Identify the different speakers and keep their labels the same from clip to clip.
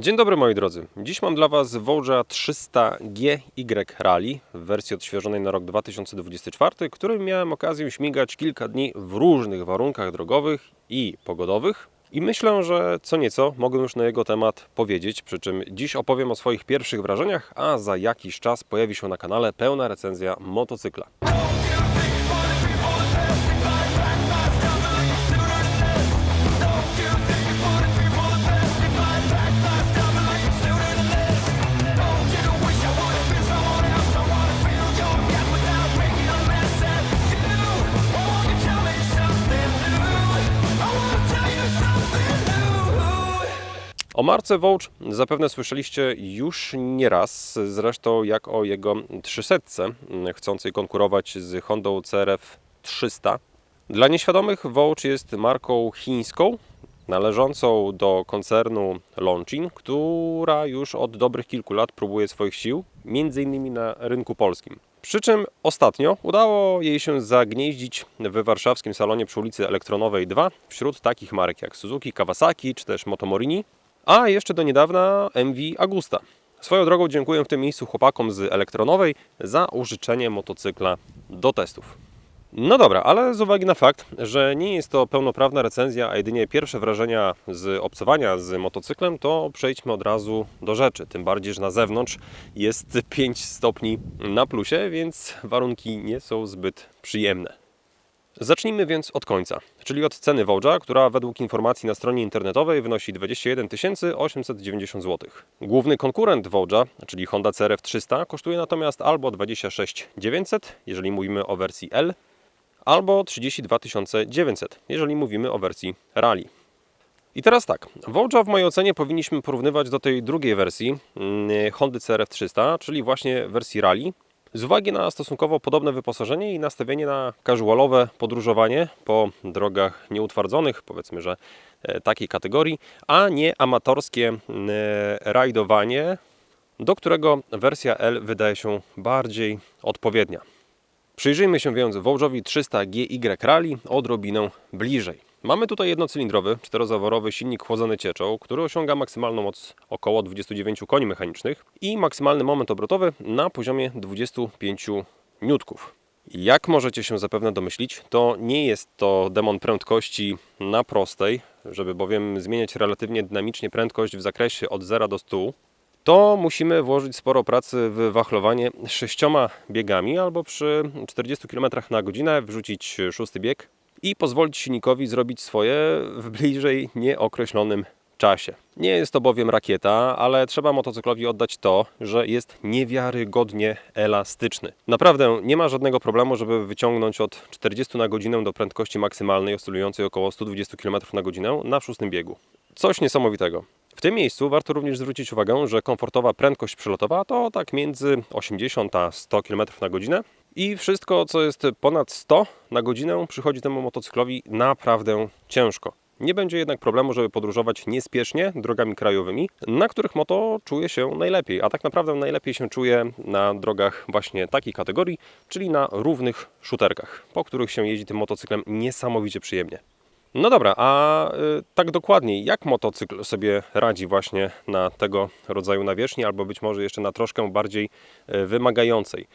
Speaker 1: Dzień dobry moi drodzy. Dziś mam dla Was Wołża 300 GY Rally w wersji odświeżonej na rok 2024, którym miałem okazję śmigać kilka dni w różnych warunkach drogowych i pogodowych. I myślę, że co nieco mogę już na jego temat powiedzieć, przy czym dziś opowiem o swoich pierwszych wrażeniach, a za jakiś czas pojawi się na kanale pełna recenzja motocykla. O marce Vogue zapewne słyszeliście już nieraz, zresztą jak o jego 300, chcącej konkurować z Hondą CRF 300. Dla nieświadomych Vogue jest marką chińską, należącą do koncernu Longchin, która już od dobrych kilku lat próbuje swoich sił, między innymi na rynku polskim. Przy czym ostatnio udało jej się zagnieździć w warszawskim salonie przy ulicy Elektronowej 2 wśród takich marek jak Suzuki, Kawasaki czy też Motomorini, a jeszcze do niedawna MV Agusta. Swoją drogą dziękuję w tym miejscu chłopakom z Elektronowej za użyczenie motocykla do testów. No dobra, ale z uwagi na fakt, że nie jest to pełnoprawna recenzja, a jedynie pierwsze wrażenia z obcowania z motocyklem, to przejdźmy od razu do rzeczy. Tym bardziej, że na zewnątrz jest 5 stopni na plusie, więc warunki nie są zbyt przyjemne. Zacznijmy więc od końca, czyli od ceny Vołża, która według informacji na stronie internetowej wynosi 21 890 zł. Główny konkurent Vołża, czyli Honda CRF 300, kosztuje natomiast albo 26 900, jeżeli mówimy o wersji L, albo 32 900, jeżeli mówimy o wersji Rally. I teraz tak, Vołża w mojej ocenie powinniśmy porównywać do tej drugiej wersji Hondy CRF 300, czyli właśnie wersji Rally, z uwagi na stosunkowo podobne wyposażenie i nastawienie na casualowe podróżowanie po drogach nieutwardzonych, powiedzmy, że e, takiej kategorii, a nie amatorskie e, rajdowanie, do którego wersja L wydaje się bardziej odpowiednia. Przyjrzyjmy się więc Wołżowi 300 GY Rally odrobinę bliżej. Mamy tutaj jednocylindrowy, czterozaworowy silnik chłodzony cieczą, który osiąga maksymalną moc około 29 koni mechanicznych i maksymalny moment obrotowy na poziomie 25 niutków. Jak możecie się zapewne domyślić, to nie jest to demon prędkości na prostej, żeby bowiem zmieniać relatywnie dynamicznie prędkość w zakresie od 0 do 100, to musimy włożyć sporo pracy w wachlowanie sześcioma biegami albo przy 40 km na godzinę wrzucić szósty bieg i pozwolić silnikowi zrobić swoje w bliżej nieokreślonym czasie. Nie jest to bowiem rakieta, ale trzeba motocyklowi oddać to, że jest niewiarygodnie elastyczny. Naprawdę nie ma żadnego problemu, żeby wyciągnąć od 40 na godzinę do prędkości maksymalnej oscylującej około 120 km na godzinę na szóstym biegu. Coś niesamowitego. W tym miejscu warto również zwrócić uwagę, że komfortowa prędkość przelotowa to tak między 80 a 100 km na godzinę, i wszystko, co jest ponad 100 na godzinę, przychodzi temu motocyklowi naprawdę ciężko. Nie będzie jednak problemu, żeby podróżować niespiesznie drogami krajowymi, na których moto czuje się najlepiej. A tak naprawdę najlepiej się czuje na drogach właśnie takiej kategorii, czyli na równych szuterkach, po których się jeździ tym motocyklem niesamowicie przyjemnie. No dobra, a y, tak dokładniej, jak motocykl sobie radzi właśnie na tego rodzaju nawierzchni, albo być może jeszcze na troszkę bardziej y, wymagającej?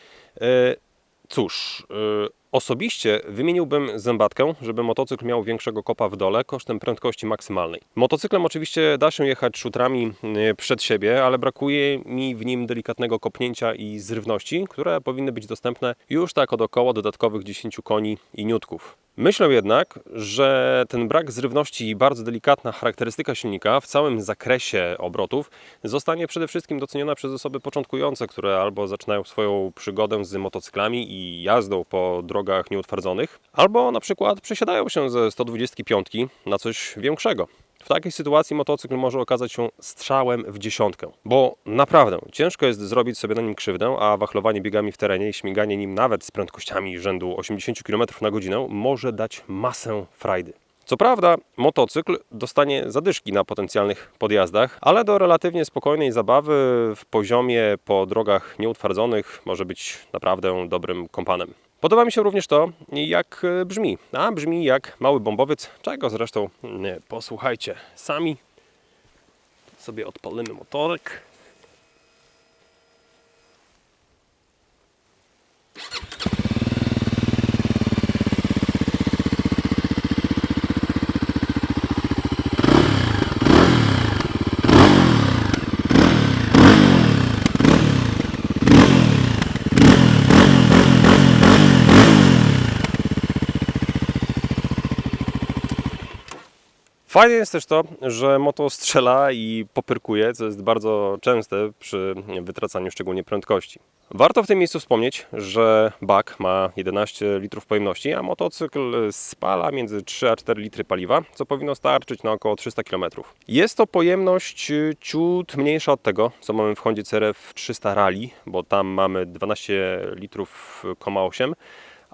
Speaker 1: Y, Cóż, yy, osobiście wymieniłbym zębatkę, żeby motocykl miał większego kopa w dole kosztem prędkości maksymalnej. Motocyklem oczywiście da się jechać szutrami yy, przed siebie, ale brakuje mi w nim delikatnego kopnięcia i zrywności, które powinny być dostępne już tak od około dodatkowych 10 koni i niutków. Myślę jednak, że ten brak zrywności i bardzo delikatna charakterystyka silnika w całym zakresie obrotów zostanie przede wszystkim doceniona przez osoby początkujące, które albo zaczynają swoją przygodę z motocyklami i jazdą po drogach nieutwardzonych, albo na przykład przesiadają się ze 125 na coś większego. W takiej sytuacji motocykl może okazać się strzałem w dziesiątkę, bo naprawdę ciężko jest zrobić sobie na nim krzywdę, a wachlowanie biegami w terenie i śmiganie nim nawet z prędkościami rzędu 80 km na godzinę może dać masę frajdy. Co prawda, motocykl dostanie zadyszki na potencjalnych podjazdach, ale do relatywnie spokojnej zabawy w poziomie po drogach nieutwardzonych może być naprawdę dobrym kompanem. Podoba mi się również to, jak e, brzmi. A brzmi jak mały bombowiec, czego zresztą nie, posłuchajcie sami. sobie odpalimy motorek. Fajne jest też to, że moto strzela i popyrkuje, co jest bardzo częste przy wytracaniu szczególnie prędkości. Warto w tym miejscu wspomnieć, że bak ma 11 litrów pojemności, a motocykl spala między 3 a 4 litry paliwa, co powinno starczyć na około 300 km. Jest to pojemność ciut mniejsza od tego, co mamy w Hondzie CRF 300 Rally, bo tam mamy 12 litrów, 8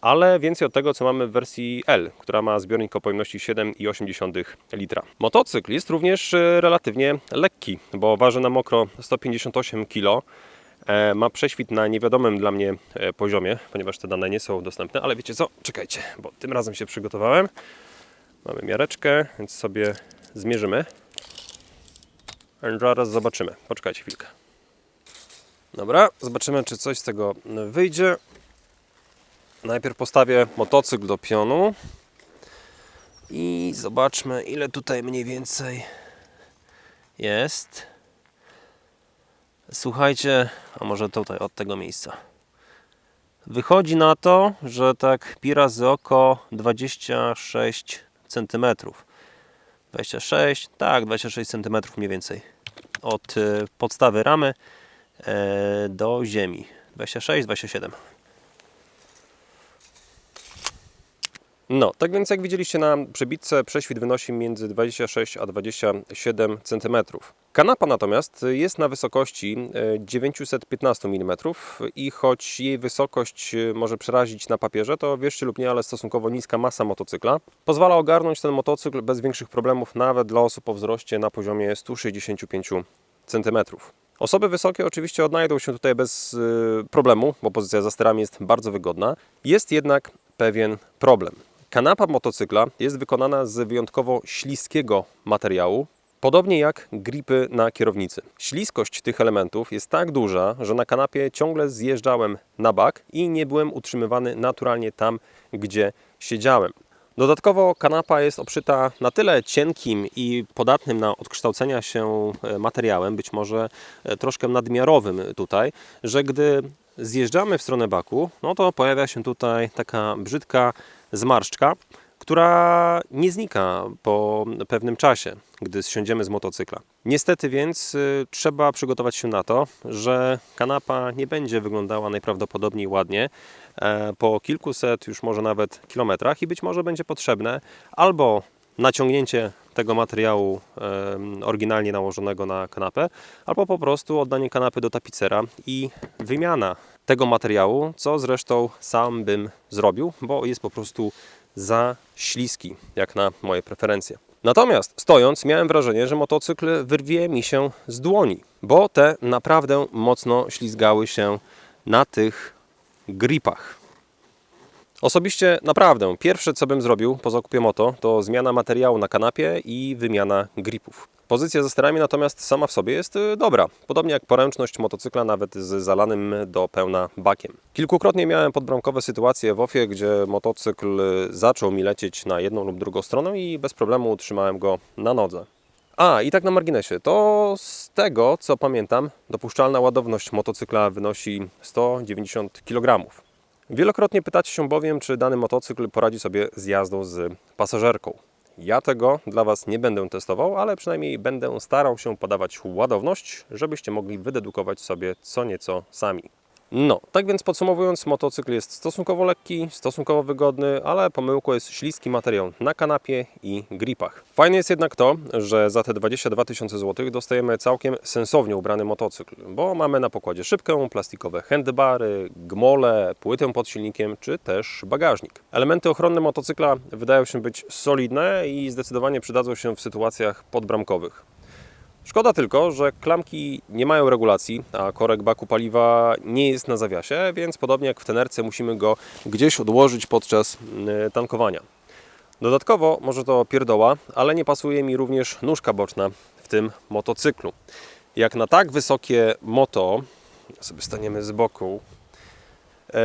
Speaker 1: ale więcej od tego, co mamy w wersji L, która ma zbiornik o pojemności 7,8 litra. Motocykl jest również e, relatywnie lekki, bo waży na mokro 158 kg. E, Ma prześwit na niewiadomym dla mnie e, poziomie, ponieważ te dane nie są dostępne, ale wiecie co? Czekajcie, bo tym razem się przygotowałem. Mamy miareczkę, więc sobie zmierzymy. Zaraz zobaczymy. Poczekajcie chwilkę. Dobra, zobaczymy, czy coś z tego wyjdzie. Najpierw postawię motocykl do pionu i zobaczmy, ile tutaj mniej więcej jest. Słuchajcie, a może tutaj od tego miejsca. Wychodzi na to, że tak pi razy oko 26 cm. 26, tak, 26 cm mniej więcej. Od y, podstawy ramy e, do ziemi. 26, 27. No, tak więc jak widzieliście na przebitce, prześwit wynosi między 26 a 27 cm. Kanapa natomiast jest na wysokości 915 mm i choć jej wysokość e, może przerazić na papierze, to wierzcie lub nie, ale stosunkowo niska masa motocykla pozwala ogarnąć ten motocykl bez większych problemów, nawet dla osób o wzroście na poziomie 165 cm. Osoby wysokie oczywiście odnajdą się tutaj bez e, problemu, bo pozycja za sterami jest bardzo wygodna. Jest jednak pewien problem. Kanapa motocykla jest wykonana z wyjątkowo śliskiego materiału, podobnie jak gripy na kierownicy. Śliskość tych elementów jest tak duża, że na kanapie ciągle zjeżdżałem na bak i nie byłem utrzymywany naturalnie tam, gdzie siedziałem. Dodatkowo kanapa jest obszyta na tyle cienkim i podatnym na odkształcenia się e, materiałem, być może e, troszkę nadmiarowym tutaj, że gdy zjeżdżamy w stronę baku, no to pojawia się tutaj taka brzydka zmarszczka, która nie znika po pewnym czasie, gdy zsiądziemy z motocykla. Niestety więc y, trzeba przygotować się na to, że kanapa nie będzie wyglądała najprawdopodobniej ładnie e, po kilkuset, już może nawet kilometrach i być może będzie potrzebne albo naciągnięcie tego materiału oryginalnie nałożonego na kanapę, albo po prostu oddanie kanapy do tapicera i wymiana tego materiału, co zresztą sam bym zrobił, bo jest po prostu za śliski, jak na moje preferencje. Natomiast stojąc, miałem wrażenie, że motocykl wyrwie mi się z dłoni, bo te naprawdę mocno ślizgały się na tych gripach. Osobiście naprawdę pierwsze co bym zrobił po zakupie moto to zmiana materiału na kanapie i wymiana gripów. Pozycja za sterami natomiast sama w sobie jest y, dobra, podobnie jak poręczność motocykla nawet z zalanym do pełna bakiem. Kilkukrotnie miałem podbramkowe sytuacje w ofie, gdzie motocykl zaczął mi lecieć na jedną lub drugą stronę i bez problemu utrzymałem go na nodze. A, i tak na marginesie, to z tego co pamiętam, dopuszczalna ładowność motocykla wynosi 190 kg. Wielokrotnie pytacie się bowiem, czy dany motocykl poradzi sobie z jazdą z pasażerką. Ja tego dla Was nie będę testował, ale przynajmniej będę starał się podawać ładowność, żebyście mogli wydedukować sobie co nieco sami. No, tak więc podsumowując, motocykl jest stosunkowo lekki, stosunkowo wygodny, ale pomyłką jest śliski materiał na kanapie i gripach. Fajne jest jednak to, że za te 22 tysiące złotych dostajemy całkiem sensownie ubrany motocykl, bo mamy na pokładzie szybkę, plastikowe handbary, gmole, płytę pod silnikiem, czy też bagażnik. Elementy ochronne motocykla wydają się być solidne i zdecydowanie przydadzą się w sytuacjach podbramkowych. Szkoda tylko, że klamki nie mają regulacji, a korek baku paliwa nie jest na zawiasie, więc podobnie jak w tenerce musimy go gdzieś odłożyć podczas y, tankowania. Dodatkowo, może to pierdoła, ale nie pasuje mi również nóżka boczna w tym motocyklu. Jak na tak wysokie moto, sobie staniemy z boku, e,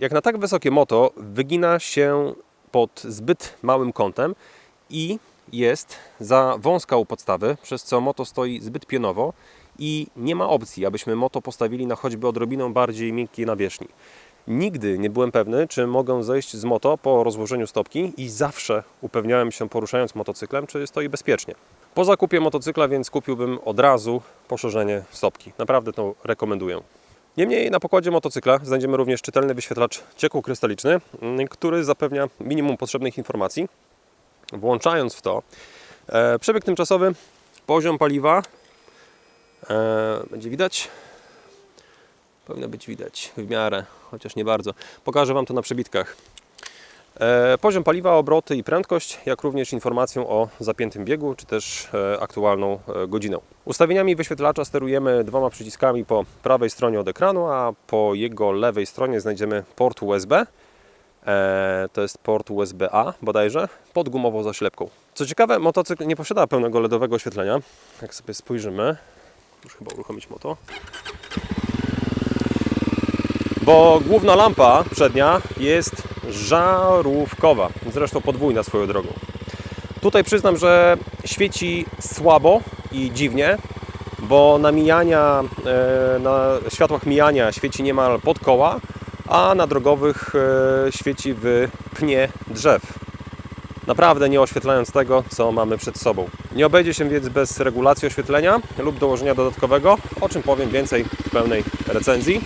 Speaker 1: jak na tak wysokie moto wygina się pod zbyt małym kątem i jest za wąska u podstawy, przez co moto stoi zbyt pionowo i nie ma opcji, abyśmy moto postawili na choćby odrobiną bardziej miękkiej nawierzchni. Nigdy nie byłem pewny, czy mogę zejść z moto po rozłożeniu stopki i zawsze upewniałem się poruszając motocyklem, czy stoi bezpiecznie. Po zakupie motocykla więc kupiłbym od razu poszerzenie stopki. Naprawdę to rekomenduję. Niemniej na pokładzie motocykla znajdziemy również czytelny wyświetlacz ciekł krystaliczny, który zapewnia minimum potrzebnych informacji. Włączając w to e, przebieg tymczasowy, poziom paliwa, e, będzie widać, powinno być widać w miarę, chociaż nie bardzo. Pokażę Wam to na przebitkach. E, Poziom paliwa, obroty i prędkość, jak również informacją o zapiętym biegu, czy też e, aktualną e. Ustawieniami wyświetlacza sterujemy dwoma przyciskami po prawej stronie od ekranu, a po jego lewej stronie znajdziemy port USB. E, To jest port USB-A bodajże, pod gumową zaślepką. Co ciekawe, motocykl nie posiada pełnego LEDowego oświetlenia. Jak sobie spojrzymy, już chyba uruchomić moto. Bo główna lampa przednia jest żarówkowa, zresztą podwójna swoją drogą. Tutaj przyznam, że świeci słabo i dziwnie, bo na mijania, e, na światłach mijania świeci niemal pod koła, a na drogowych e, świeci w pnie drzew. Naprawdę nie oświetlając tego, co mamy przed sobą. Nie obejdzie się więc bez regulacji oświetlenia lub dołożenia dodatkowego, o czym powiem więcej w pełnej recenzji.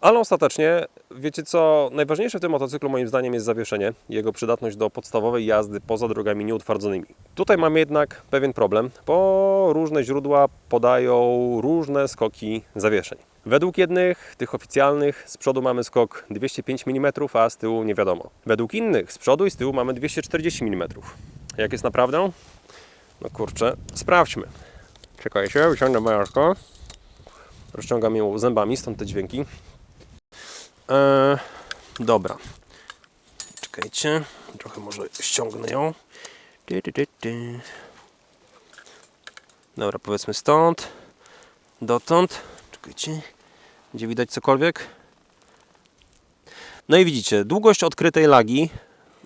Speaker 1: Ale ostatecznie, wiecie co, najważniejsze w tym motocyklu moim zdaniem jest zawieszenie, jego przydatność do podstawowej jazdy poza drogami nieutwardzonymi. Tutaj mamy jednak pewien problem, bo różne źródła podają różne skoki zawieszeń. Według jednych, tych oficjalnych, z przodu mamy skok 205 mm, a z tyłu nie wiadomo. Według innych, z przodu i z tyłu mamy 240 mm. Jak jest naprawdę? No kurczę, sprawdźmy. Czekajcie, wyciągnę majarko. Rozciągam ją zębami, stąd te dźwięki. Eee, dobra. Czekajcie. Trochę może ściągnę ją. Dobra, powiedzmy stąd. Dotąd. Czekajcie. Gdzie widać cokolwiek? No i widzicie, długość odkrytej lagi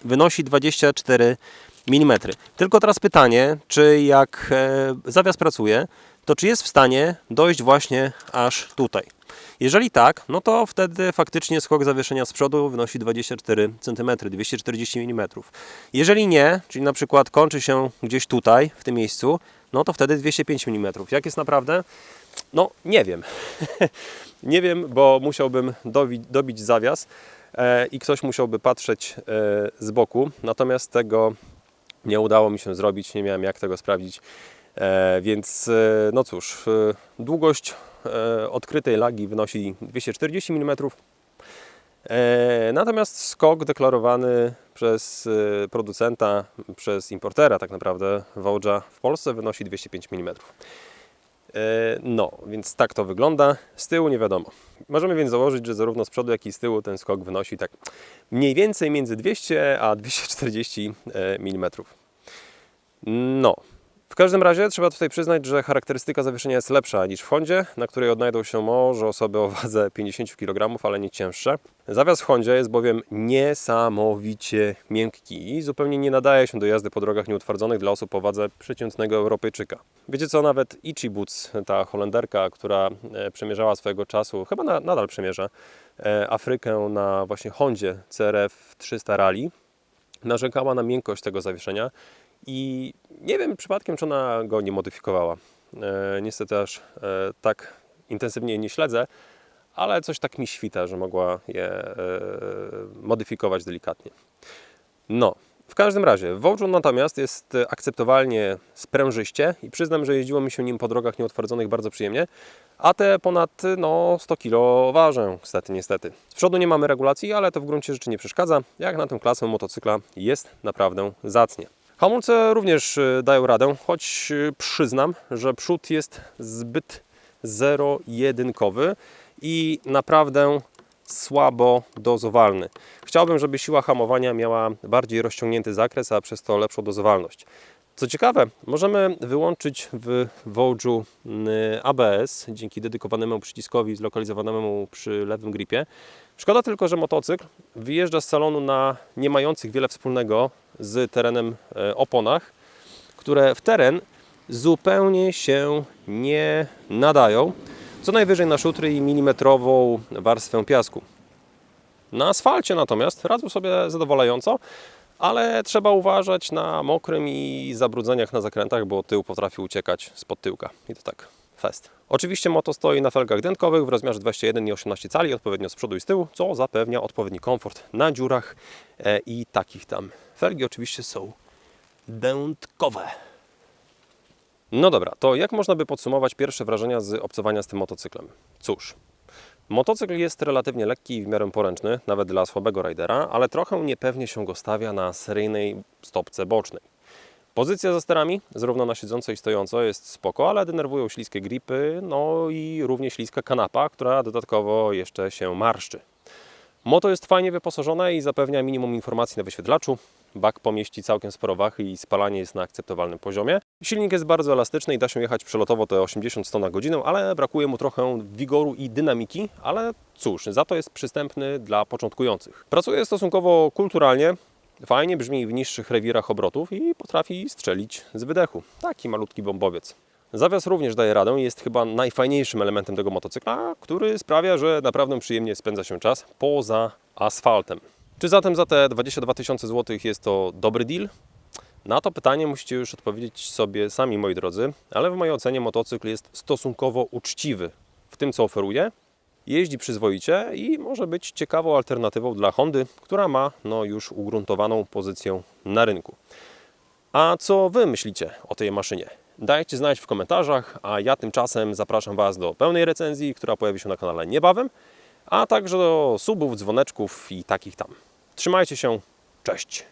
Speaker 1: wynosi 24 mm. Tylko teraz pytanie, czy jak e, zawias pracuje, to czy jest w stanie dojść właśnie aż tutaj. Jeżeli tak, no to wtedy faktycznie skok zawieszenia z przodu wynosi 24 cm, 240 mm. Jeżeli nie, czyli na przykład kończy się gdzieś tutaj, w tym miejscu, no to wtedy 205 mm. Jak jest naprawdę? No nie wiem. nie wiem, bo musiałbym dobić zawias e, i ktoś musiałby patrzeć e, z boku. Natomiast tego nie udało mi się zrobić, nie miałem jak tego sprawdzić. E, więc no cóż, długość odkrytej lagi wynosi 240 mm. Natomiast skok deklarowany przez producenta, przez importera tak naprawdę Wołdża w Polsce wynosi 205 mm. E, No, więc tak to wygląda. Z tyłu nie wiadomo. Możemy więc założyć, że zarówno z przodu, jak i z tyłu ten skok wynosi tak mniej więcej między 200 a 240 mm. No, w każdym razie trzeba tutaj przyznać, że charakterystyka zawieszenia jest lepsza niż w Hondzie, na której odnajdą się może osoby o wadze 50 kg, ale nie cięższe. Zawias w Hondzie jest bowiem niesamowicie miękki i zupełnie nie nadaje się do jazdy po drogach nieutwardzonych dla osób o wadze przeciętnego Europejczyka. Wiecie co, nawet Ichi Boots, ta Holenderka, która e, przemierzała swojego czasu, chyba na, nadal przemierza, e, Afrykę na właśnie Hondzie CRF 300 Rally, narzekała na miękkość tego zawieszenia i nie wiem przypadkiem, czy ona go nie modyfikowała. E, niestety aż e, tak intensywnie nie śledzę, ale coś tak mi świta, że mogła je e, modyfikować delikatnie. No, w każdym razie, Wołdżun natomiast jest akceptowalnie sprężyście i przyznam, że jeździło mi się nim po drogach nieutwardzonych bardzo przyjemnie, a te ponad no, 100 kg ważę, niestety, niestety. Z przodu nie mamy regulacji, ale to w gruncie rzeczy nie przeszkadza. Jak na tę klasę motocykla jest naprawdę zacnie. Hamulce również y, dają radę, choć y, przyznam, że przód jest zbyt zero-jedynkowy i naprawdę słabo dozowalny. Chciałbym, żeby siła hamowania miała bardziej rozciągnięty zakres, a przez to lepszą dozowalność. Co ciekawe, możemy wyłączyć w Vogue'u y, ABS dzięki dedykowanemu przyciskowi zlokalizowanemu przy lewym gripie. Szkoda tylko, że motocykl wyjeżdża z salonu na nie mających wiele wspólnego z terenem e, oponach, które w teren zupełnie się nie nadają. Co najwyżej na szutry i milimetrową warstwę piasku. Na asfalcie natomiast radzą sobie zadowalająco, ale trzeba uważać na mokrym i zabrudzeniach na zakrętach, bo tył potrafi uciekać spod tyłka. I to tak fest. Oczywiście moto stoi na felgach dętkowych w rozmiarze 21 i 18 cali, odpowiednio z przodu i z tyłu, co zapewnia odpowiedni komfort na dziurach e, i takich tam. Felgi oczywiście są dętkowe. No dobra, to jak można by podsumować pierwsze wrażenia z obcowania z tym motocyklem? Cóż, motocykl jest relatywnie lekki i w miarę poręczny, nawet dla słabego rajdera, ale trochę niepewnie się go stawia na seryjnej stopce bocznej. Pozycja za sterami, zarówno na siedząco i stojąco, jest spoko, ale denerwują śliskie gripy, no i równie śliska kanapa, która dodatkowo jeszcze się marszczy. Moto jest fajnie wyposażone i zapewnia minimum informacji na wyświetlaczu. Bak pomieści całkiem sporo wachy i spalanie jest na akceptowalnym poziomie. Silnik jest bardzo elastyczny i da się jechać przelotowo te 80-100 na godzinę, ale brakuje mu trochę wigoru i dynamiki, ale cóż, za to jest przystępny dla początkujących. Pracuje stosunkowo kulturalnie, fajnie brzmi w niższych rewirach obrotów i potrafi strzelić z wydechu. Taki malutki bombowiec. Zawias również daje radę jest chyba najfajniejszym elementem tego motocykla, który sprawia, że naprawdę przyjemnie spędza się czas poza asfaltem. Czy zatem za te 22 tysiące złotych jest to dobry deal? Na to pytanie musicie już odpowiedzieć sobie sami, moi drodzy, ale w mojej ocenie motocykl jest stosunkowo uczciwy w tym, co oferuje. Jeździ przyzwoicie i może być ciekawą alternatywą dla Hondy, która ma no, już ugruntowaną pozycję na rynku. A co Wy myślicie o tej maszynie? Dajcie znać w komentarzach, a ja tymczasem zapraszam Was do pełnej recenzji, która pojawi się na kanale niebawem, a także do subów, dzwoneczków i takich tam. Trzymajcie się, cześć!